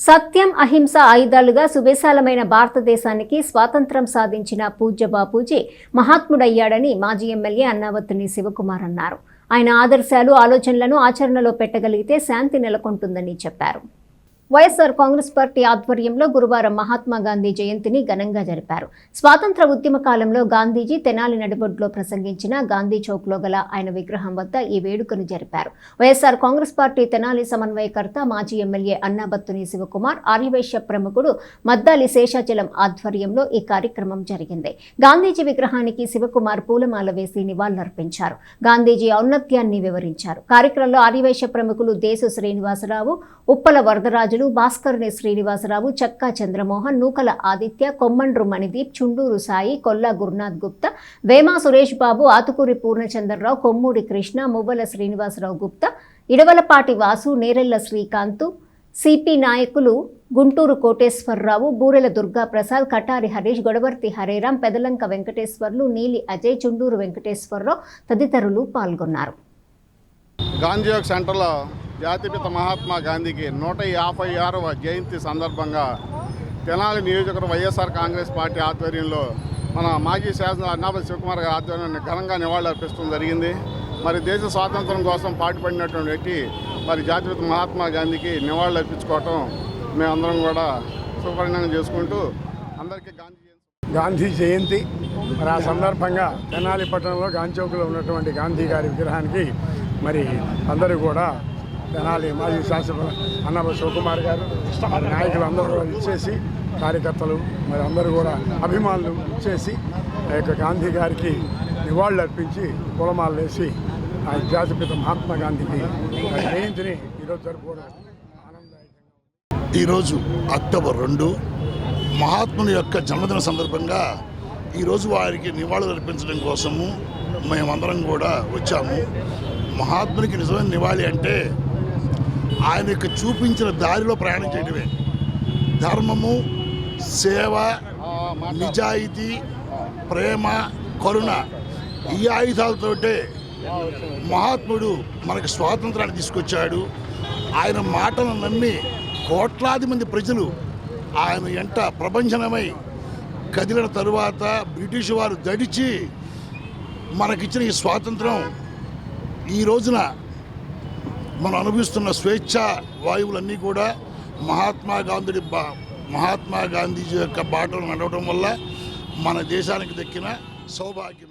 సత్యం అహింస ఆయుధాలుగా సువిశాలమైన భారతదేశానికి స్వాతంత్రం సాధించిన పూజ్య బాపూజీ మహాత్ముడయ్యాడని మాజీ ఎమ్మెల్యే అన్నావత్తుని శివకుమార్ అన్నారు. ఆయన ఆదర్శాలు ఆలోచనలను ఆచరణలో పెట్టగలిగితే శాంతి నెలకొంటుందని చెప్పారు. వైఎస్ఆర్ కాంగ్రెస్ పార్టీ ఆధ్వర్యంలో గురువారం మహాత్మా గాంధీ జయంతిని ఘనంగా జరిపారు. స్వాతంత్ర ఉద్యమ కాలంలో గాంధీజీ తెనాలి నడిబొడ్లో ప్రసంగించిన గాంధీ చౌక్లో గల ఆయన విగ్రహం వద్ద ఈ వేడుకను జరిపారు. వైఎస్ఆర్ కాంగ్రెస్ పార్టీ తెనాలి సమన్వయకర్త మాజీ ఎమ్మెల్యే అన్నాబత్తుని శివకుమార్ ఆర్యవైశ్య ప్రముఖుడు మద్దాలి శేషాచలం ఆధ్వర్యంలో ఈ కార్యక్రమం జరిగింది. గాంధీజీ విగ్రహానికి శివకుమార్ పూలమాల వేసి నివాళులర్పించారు. గాంధీజీ ఔన్నత్యాన్ని వివరించారు. కార్యక్రమంలో ఆర్యవైశ్య ప్రముఖులు దేశు శ్రీనివాసరావు ఉప్పల వరదరాజులు భాస్కరుని శ్రీనివాసరావు చక్కా చంద్రమోహన్ నూకల ఆదిత్య కొమ్మండ్రు మణిదీప్ చుండూరు సాయి కొల్లా గురునాథ్ గుప్తా వేమా సురేష్ బాబు ఆతుకూరి పూర్ణచంద్రరావు కొమ్మూరి కృష్ణ మువ్వల శ్రీనివాసరావు గుప్తా ఇడవలపాటి వాసు నేరెళ్ళ శ్రీకాంత్ సిపి నాయకులు గుంటూరు కోటేశ్వరరావు బూరెల దుర్గా ప్రసాద్ కటారి హరీష్ గొడవర్తి హరేరాం పెదలంక వెంకటేశ్వర్లు నీలి అజయ్ చుండూరు వెంకటేశ్వరరావు తదితరులు పాల్గొన్నారు. గాంధీ సెంటర్లో జాతిపిత మహాత్మా గాంధీకి నూట యాభై ఆరవ జయంతి సందర్భంగా తెనాలి నియోజకవర్గ వైఎస్ఆర్ కాంగ్రెస్ పార్టీ ఆధ్వర్యంలో మన మాజీ శాసన అన్నాపతి శివకుమార్ గారి ఆధ్వర్యంలో ఘనంగా నివాళులర్పించడం జరిగింది. మరి దేశ స్వాతంత్రం కోసం పాటుపడినటువంటి వ్యక్తి మరి జాతిపిత మహాత్మా గాంధీకి నివాళులర్పించుకోవటం మేమందరం కూడా సుపరిణామం చేసుకుంటూ అందరికీ గాంధీ గాంధీ జయంతి. మరి ఆ సందర్భంగా తెనాలి పట్టణంలో గాంధీ చౌక్లో ఉన్నటువంటి గాంధీ గారి విగ్రహానికి మరి అందరూ కూడా తెనాలి మాజీ శాసన అన్నమ శివకుమార్ గారు మరి నాయకులు అందరూ కూడా ఇచ్చేసి కార్యకర్తలు మరి అందరూ కూడా అభిమానులు ఇచ్చేసి ఆ యొక్క గాంధీ గారికి నివాళులు అర్పించి కులమాలు వేసి ఆ జాతిపిత మహాత్మా గాంధీకి జయంతిని ఈరోజు జరుపుకోవడం ఆనందదాయకంగా ఈరోజు అక్టోబర్ రెండు మహాత్ముని యొక్క జన్మదిన సందర్భంగా ఈరోజు వారికి నివాళులు అర్పించడం కోసము మేమందరం కూడా వచ్చాము. మహాత్మునికి నిజమైన నివాళి అంటే ఆయన యొక్క చూపించిన దారిలో ప్రయాణం చేయడమే. ధర్మము సేవ నిజాయితీ ప్రేమ కరుణ ఈ ఆయుధాలతోటే మహాత్ముడు మనకు స్వాతంత్రాన్ని తీసుకొచ్చాడు. ఆయన మాటలను నమ్మి కోట్లాది మంది ప్రజలు ఆయన ఎంట ప్రపంచనమై కదిలిన తరువాత బ్రిటిష్ వారు దడిచి మనకిచ్చిన ఈ స్వాతంత్రం ఈ రోజున మనం అనుభవిస్తున్న స్వేచ్ఛ వాయువులన్నీ కూడా మహాత్మా గాంధీ బా మహాత్మా గాంధీజీ యొక్క బాటలు నడవడం వల్ల మన దేశానికి దక్కిన సౌభాగ్యం